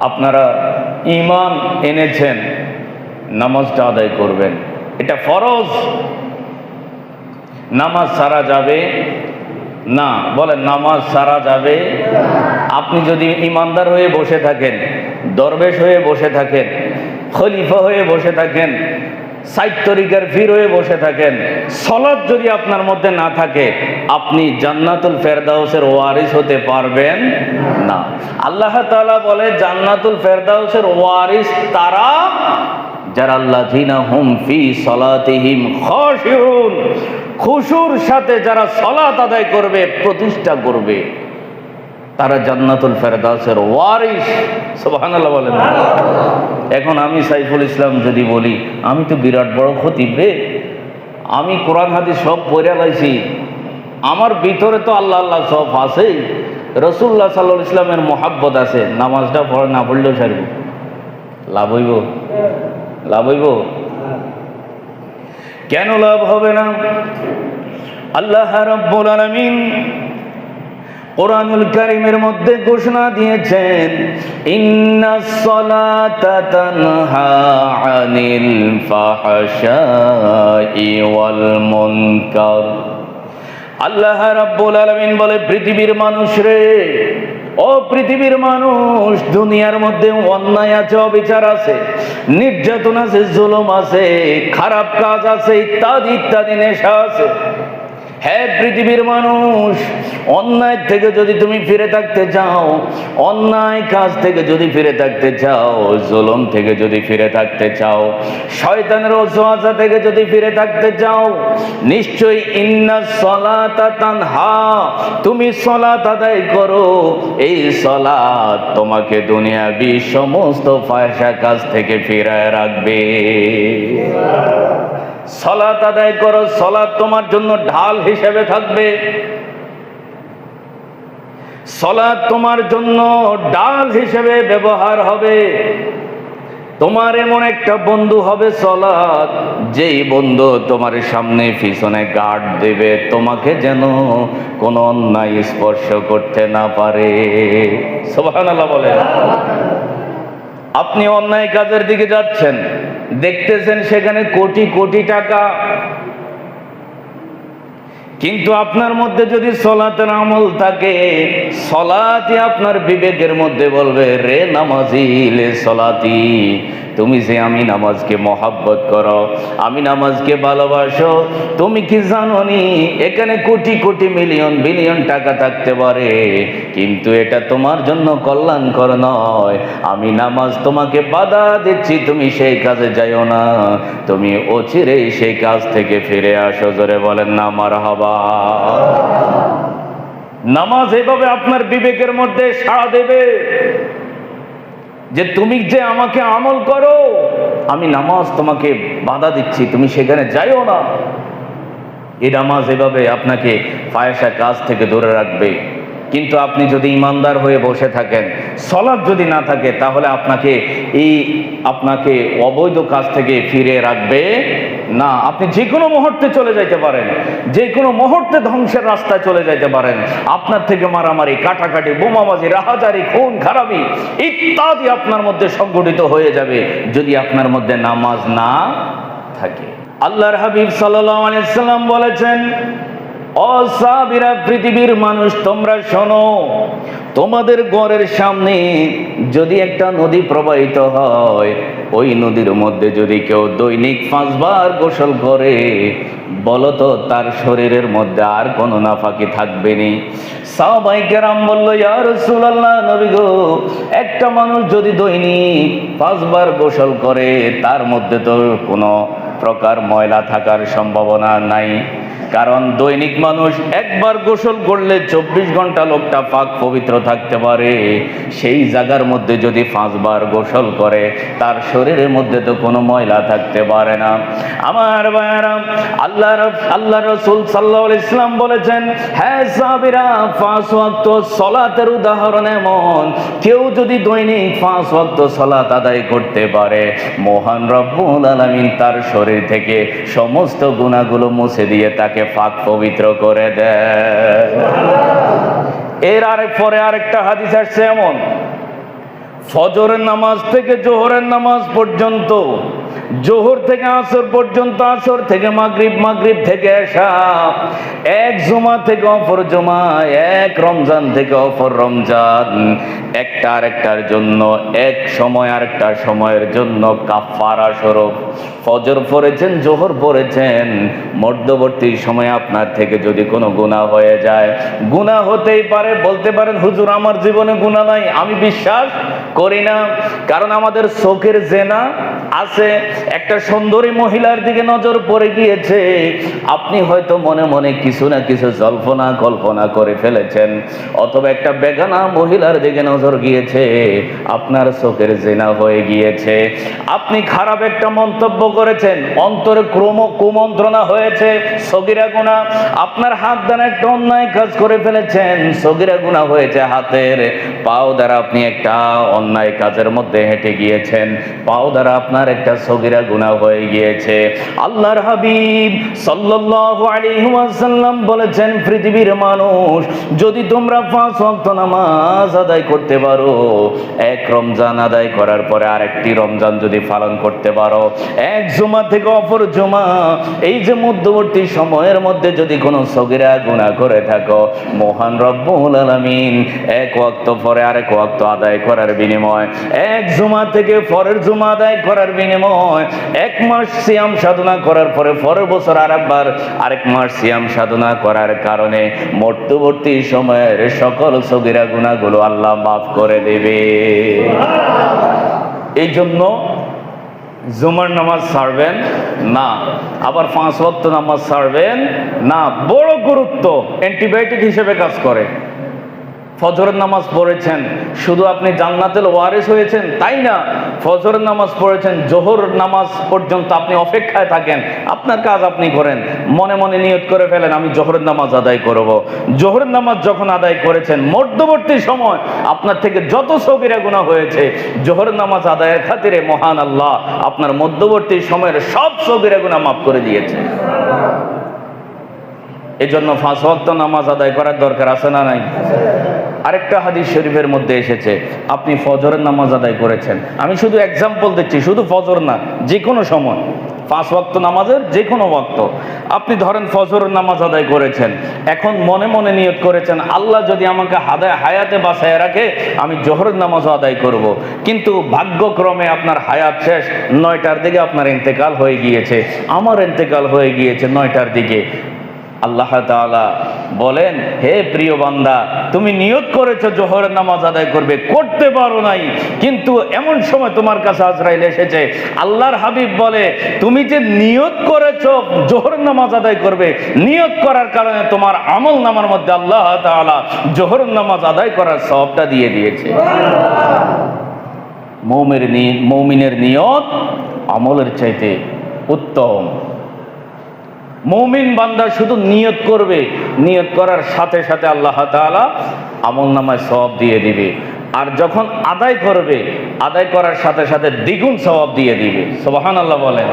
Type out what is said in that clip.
আপনারা ইমান এনেছেন, নামাজটা আদায় করবেন। এটা ফরজ। নামাজ সারা যাবে? না বলে নামাজ সারা যাবে? আপনি যদি ইমানদার হয়ে বসে থাকেন, দরবেশ হয়ে বসে থাকেন, খলিফা হয়ে বসে থাকেন সাইট তরিকার ফির হয়ে বসে থাকেন। সলাদ যদি আপনার মধ্যে না থাকে, আপনি জান্নাতুল ফেরদাউসের ওয়ারিস হতে পারবেন না। আল্লাহ তাআলা বলে, জান্নাতুল ফেরদাউসের ওয়ারিস তারা, যারা খুশুর সাথে যারা সলাত আদায় করবে, প্রতিষ্ঠা করবে। তারা জান্নাতুল ফেরদাউসের ওয়ারিস সুবহানাল্লাহ বলেন। এখন আমি সাইফুল ইসলাম যদি বলি, আমি তো বিরাট বড় ক্ষতি রে। আমি কোরআন হাদিস সব পড়ে লাইছি। আমার ভিতরে তো আল্লাহ আল্লাহ সব আছে রসুল্লাহ সাল্লাহ ইসলামের মোহাব্বত আছে। নামাজটা পড়ে, না পড়লেও সারব লাভ হইব? লাভ হইব? কেন লাভ হবে না? আল্লাহ রাব্বুল আলামিন কোরআনুল কারিমের মধ্যে ঘোষণা দিয়েছেন আনিল আল্লাহ রাব্বুল আলামিন বলে, পৃথিবীর মানুষ রে, ও পৃথিবীর মানুষ, দুনিয়ার মধ্যে অন্যায় আছে, অবিচার আছে, নির্যাতন আছে, জুলুম আছে, খারাপ কাজ আছে, ইত্যাদি ইত্যাদি নেশা আছে। হ্যাঁ পৃথিবীর মানুষ, অন্যায় থেকে যদি তুমি ফিরে থাকতে চাও, অন্যায় কাজ থেকে যদি ফিরে থাকতে চাও, জুলুম থেকে যদি ফিরে থাকতে চাও, শয়তানের অসহায়তা থেকে যদি ফিরে থাকতে চাও, নিশ্চয়ই ইন্না সলাতা তানহা, তুমি সলাত আদায় করো। এই সলাত তোমাকে দুনিয়াবি সমস্ত ফায়সা কাজ থেকে ফিরায় রাখবে। সলাত আদায় করো, সলাত তোমার জন্য ঢাল হিসেবে থাকবে। সলাদ তোমার জন্য ডাল হিসেবে ব্যবহার হবে। তোমার এমন একটা বন্ধু হবে সলাদ যেই বন্ধু তোমার সামনে পিছনে গার্ড দেবে, তোমাকে যেন কোনো অন্যায় স্পর্শ করতে না পারে। সোভানাল্লাহ বলে আপনি অন্যায় কাজের দিকে যাচ্ছেন। দেখতেছেন সেখানে কোটি কোটি টাকা কিন্তু আপনার মধ্যে যদি সলাতের আমল থাকে সলাতি আপনার বিবেকের মধ্যে বলবে, রে নামাজি লে সলাতি, তুমি যে আমি নামাজকে মহাব্বত করো, আমি নামাজকে ভালোবাসো, তুমি কি জানো নি এখানে কোটি কোটি মিলিয়ন বিলিয়ন টাকা থাকতে পারে, কিন্তু এটা তোমার জন্য কল্যাণকর নয়। আমি নামাজ তোমাকে বাধা দিচ্ছি, তুমি সেই কাজে যাইও না। তুমি অচিরেই সেই কাজ থেকে ফিরে আসো, জোরে বলেন না আমার হবা নামাজ এভাবে আপনার বিবেকের মধ্যে সাড়া দেবে যে তুমি যে আমাকে আমল করো, আমি নামাজ তোমাকে বাধা দিচ্ছি, তুমি সেখানে যাইও না। এই নামাজ এভাবে আপনাকে ফায়সা কাজ থেকে দূরে রাখবে। কিন্তু আপনি যদি ইমানদার হয়ে বসে থাকেন সলাদ যদি না থাকে, তাহলে আপনাকে এই, আপনাকে অবৈধ কাজ থেকে ফিরে রাখবে। না, আপনি যে কোনো মুহূর্তে চলে যাইতে পারেন। যে কোনো মুহূর্তে ধ্বংসের রাস্তায় চলে যাইতে পারেন। আপনার থেকে মারামারি, কাটাকাটি, বোমাবাজি, রাহাজারি, খুন, খারাপি ইত্যাদি আপনার মধ্যে সংগঠিত হয়ে যাবে যদি আপনার মধ্যে নামাজ না থাকে। আল্লাহর হাবিব সাল্লাম বলেছেন অসাবিরা পৃথিবীর মানুষ, তোমরা শোনো, তোমাদের ঘরের সামনে যদি একটা নদী প্রবাহিত হয়, ওই নদীর মধ্যে যদি কেউ দৈনিক পাঁচবার গোসল করে বলো তো তার শরীরের মধ্যে আর কোনো নাফাকি থাকবে নি। ইয়ার গো, একটা মানুষ যদি দৈনিক পাঁচবার গোসল করে, তার মধ্যে তো কোনো প্রকার ময়লা থাকার সম্ভাবনা নাই। কারণ দৈনিক মানুষ একবার গোসল করলে চব্বিশ ঘণ্টা লোকটা পাক পবিত্র থাকতে পারে। সেই জায়গার মধ্যে যদি পাঁচবার গোসল করে, তার শরীরের মধ্যে তো কোনো ময়লা থাকতে পারে না। আমার ভাইয়ারা, আল্লাহ আল্লাহ রসুল সাল্লাহ ইসলাম বলেছেন হ্যাঁ সাবিরা পাঁচ ওয়াক্ত সলাতের উদাহরণ এমন। কেউ যদি দৈনিক পাঁচ ওয়াক্ত সলাত আদায় করতে পারে, মহান রব্বুল আলামিন তার শরীর থেকে সমস্ত গুণাগুলো মুছে দিয়ে তাকে পাক পবিত্র করে দেয়। এর আরেক পরে আরেকটা হাদিস আসছে এমন। ফজরের নামাজ থেকে জোহরের নামাজ পর্যন্ত জোহর থেকে আসর পর্যন্ত আসর থেকে মাগরিব মাগরিব থেকে এসা এক জুমা থেকে অপর জুমা, এক রমজান থেকে অপর রমজান। একটা আরেকটার জন্য, এক সময় আরেকটা সময়ের জন্য কাফারা স্বরূপ। ফজর পড়েছেন, জোহর পড়েছেন, মধ্যবর্তী সময়ে আপনার থেকে যদি কোনো গুণা হয়ে যায়, গুণা হতেই পারে, বলতে পারেন, হুজুর, আমার জীবনে গুণা নাই। আমি বিশ্বাস করি না, কারণ আমাদের চোখের জেনা আছে, একটা সুন্দরী মহিলার দিকে নজর পড়ে গিয়েছে। আপনি হয়তো মনে মনে কিছু না কিছু জল্পনা কল্পনা করে ফেলেছেন, অথবা একটা বেগানা মহিলার দিকে নজর গিয়েছে, আপনার চোখের জেনা হয়ে গিয়েছে। আপনি খারাপ একটা মন্তব্য করেছেন, অন্তরে ক্রম কুমন্ত্রণা হয়েছে, সগিরা গুণা, আপনার হাত দ্বারা একটা অন্যায় কাজ করে ফেলেছেন, সগিরা গুণা হয়েছে হাতের পাও দ্বারা আপনি একটা অন্যায় কাজের মধ্যে হেঁটে গিয়েছেন, পাও দ্বারা আপনার একটা সগিরা গুণা হয়ে গিয়েছে। আল্লাহর হাবিব ওয়াসাল্লাম বলেছেন, পৃথিবীর মানুষ, যদি তোমরা পাঁচ ওয়াক্ত নামাজ আদায় করতে পারো, এক রমজান আদায় করার পরে আরেকটি রমজান যদি পালন করতে পারো, এক জুমা থেকে অপর জুমা, এই যে মধ্যবর্তী সময়ের মধ্যে যদি কোনো সগিরা গুণা করে থাকো, মহান রব্বুল আলামিন, এক ওয়াক্ত পরে আরেক ওয়াক্ত আদায় করার বিনিময়, এক জুমা থেকে পরের জুমা আদায় করার বিনিময়। এক মাস সিয়াম সাধনা করার পরে পরের বছর আরেকবার, আরেক মাস সিয়াম সাধনা করার কারণে মধ্যবর্তী সময়ের সকল সগিরা গুণাগুলো আল্লাহ মাফ করে দেবে। এই জন্য জুমার নামাজ ছাড়বেন না, আবার পাঁচ ওয়াক্ত নামাজ ছাড়বেন না। বড় গুরুত্ব অ্যান্টিবায়োটিক হিসেবে কাজ করে। ফজরের নামাজ পড়েছেন, শুধু আপনি জান্নাতের ওয়ারিস হয়েছেন, তাই না? ফজরের নামাজ পড়েছেন, জোহর নামাজ পর্যন্ত আপনি অপেক্ষায় থাকেন, আপনার কাজ আপনি করেন, মনে মনে নিয়ত করে ফেলেন, আমি জোহরের নামাজ আদায় করব। জোহরের নামাজ যখন আদায় করেছেন, মধ্যবর্তী সময় আপনার থেকে যত সবিরা গুণা হয়েছে, জোহরের নামাজ আদায়ের খাতিরে মহান আল্লাহ আপনার মধ্যবর্তী সময়ের সব সবিরা গুণা মাফ করে দিয়েছে। এই জন্য ফাঁস নামাজ আদায় করার দরকার আছে না নাই? আরেকটা হাদিস শরীফের মধ্যে এসেছে, আপনি ফজরের নামাজ আদায় করেছেন। আমি শুধু এক্সাম্পল দিচ্ছি, শুধু ফজর না যে কোনো সময়, পাঁচ ওয়াক্ত নামাজের যে কোনো ওয়াক্ত। আপনি ধরেন ফজরের নামাজ আদায় করেছেন, এখন মনে মনে নিয়ত করেছেন, আল্লাহ যদি আমাকে হাদায়, হায়াতে বাসায় রাখে, আমি জোহরের নামাজ আদায় করব। কিন্তু ভাগ্যক্রমে আপনার হায়াত শেষ, নয়টার দিকে আপনার ইন্তেকাল হয়ে গিয়েছে। আমার ইন্তেকাল হয়ে গিয়েছে নয়টার দিকে। আল্লাহ তাআলা বলেন, হে প্রিয় বান্দা, তুমি নিয়ত করেছ, জোহরের নামাজ আদায় করবে, করতে পারো নাই। কিন্তু এমন সময় তোমার কাছে আজরাইল এসেছে। আল্লাহর হাবিব বলে, তুমি যে নিয়ত করেছ, জোহরের নামাজ আদায় করবে নিয়ত করার কারণে তোমার আমল নামার মধ্যে আল্লাহ তাআলা জোহরের নামাজ আদায় করার সবটা দিয়ে দিয়েছে। মৌমের মৌমিনের নিয়ত আমলের চাইতে উত্তম। মৌমিন বান্দা শুধু নিয়ত করবে, নিয়ত করার সাথে সাথে আল্লাহ তালা আমল নামায় সব দিয়ে দিবে। আর যখন আদায় করবে, আদায় করার সাথে সাথে দ্বিগুণ স্বভাব দিয়ে দিবে। সোবাহান আল্লাহ বলেন।